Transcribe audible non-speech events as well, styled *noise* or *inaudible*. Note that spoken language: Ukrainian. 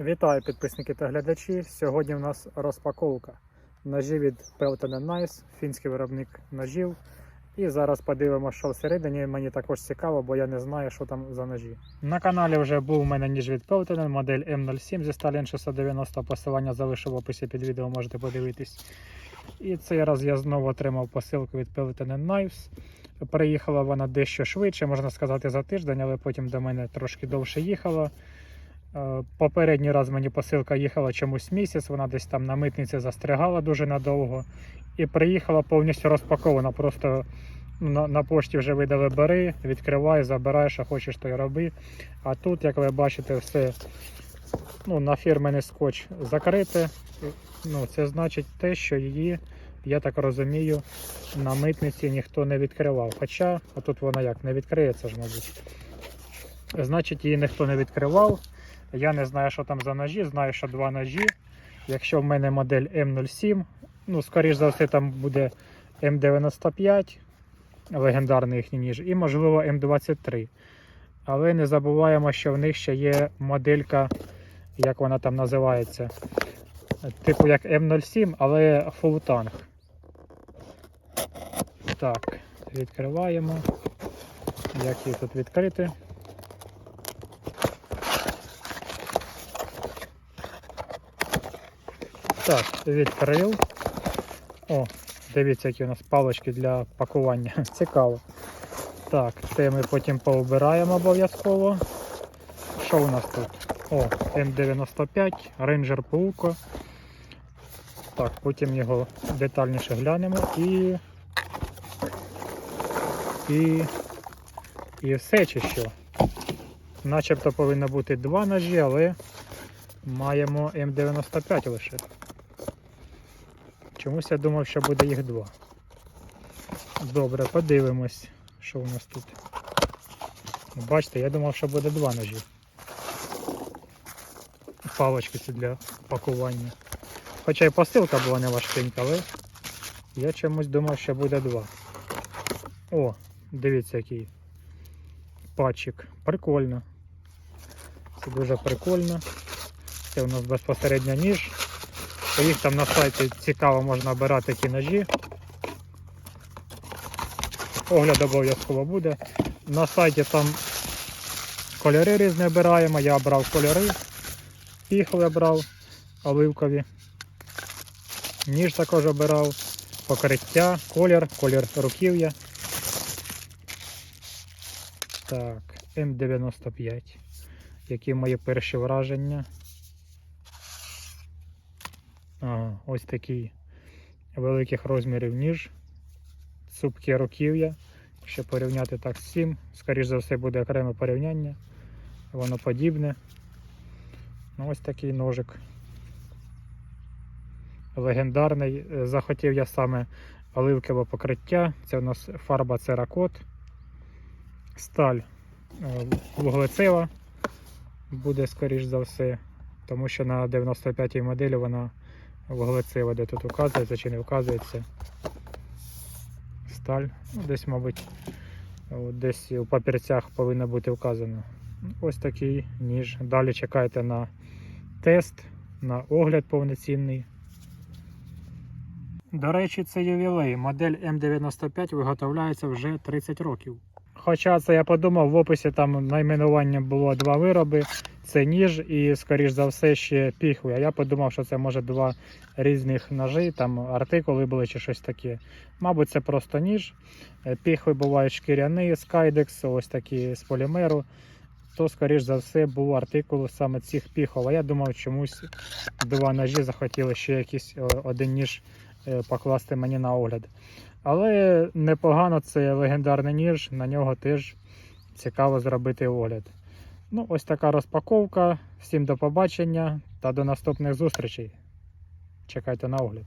Вітаю підписники та глядачі. Сьогодні в нас розпаковка ножі від Pelton Nice, фінський виробник ножів. І зараз подивимося, що всередині. Мені також цікаво, бо я не знаю, що там за ножі. На каналі вже був у мене ніж від Pelton, модель M07 зі Stalin 690. Посилання залишу в описі під відео, можете подивитись. І цей раз я знову отримав посилку від Pelton Knives. Приїхала вона дещо швидше, можна сказати, за тиждень, але потім до мене трошки довше їхала. Е, Попередній раз мені посилка їхала чомусь місяць, вона десь там на митниці застрягала дуже надовго. І приїхала повністю розпакована. Просто на, на пошті вже видали бери, відкривай, забирай, що хочеш, то й роби. А тут, як ви бачите, все ну, на фірменний скотч закрите. Ну, це значить те, що її, я так розумію, на митниці ніхто не відкривав. Хоча, а тут вона як не відкриється ж, мабуть. Значить, її ніхто не відкривав. Я не знаю, що там за ножі, знаю, що два ножі. Якщо в мене модель М07, ну, скоріш за все, там буде М95, легендарний їхній ніж, і, можливо, М23. Але не забуваємо, що в них ще є моделька, як вона там називається, типу як М07, але Full Tank. Так, відкриваємо. Як її тут відкрити? Так, відкрив. О, дивіться, які у нас палички для пакування. *laughs* Цікаво. Так, це ми потім поубираємо обов'язково. Що у нас тут? О, М95, Ranger Пауко. Так, потім його детальніше глянемо і. І. І все чи що. Начебто повинно бути два ножі, але маємо М95 лише. Чомусь я думав, що буде їх два. Добре, подивимось, що у нас тут. Бачите, я думав, що буде два ножі. Палочки це для пакування. Хоча і посилка була не важкенька, але я чомусь думав, що буде два. О, дивіться який патчик. Прикольно. Це дуже прикольно. Це у нас безпосередньо ніж. Їх там на сайті цікаво можна обирати ті ножі. Огляд обов'язково буде. На сайті там кольори різні обираємо. Я обрав кольори, піхли обрав оливкові. Ніж також обирав, покриття, колір, колір руків'я. Так, М95. Які мої перші враження? Ось такий великих розмірів ніж, цупке руків'я. Якщо порівняти так з цим, скоріш за все буде окреме порівняння. Воно подібне. Ну, ось такий ножик. Легендарний. Е, Захотів я саме оливкове покриття. Це у нас фарба церакот. Сталь е, вуглецева буде скоріш за все, тому що на 95-й моделі вона вуглецева, де тут вказується чи не вказується. Сталь. Ну, десь, мабуть, десь у папірцях повинно бути вказано. Ось такий ніж. Далі чекайте на тест, на огляд повноцінний. До речі, це ювілей. Модель М95 виготовляється вже 30 років. Хоча це я подумав, в описі там найменування було два вироби. Це ніж і, скоріш за все, ще піхви. А я подумав, що це може два різних ножі, там артикули були чи щось таке. Мабуть, це просто ніж. Е, Піхви бувають шкіряні, скайдекс, ось такі з полімеру. То, скоріш за все, був артикул саме цих піхов. А я думав, чомусь два ножі захотіли ще якийсь один ніж е, покласти мені на огляд. Але непогано це легендарний ніж, на нього теж цікаво зробити огляд. Ну, ось така розпаковка. Всім до побачення та до наступних зустрічей. Чекайте на огляд.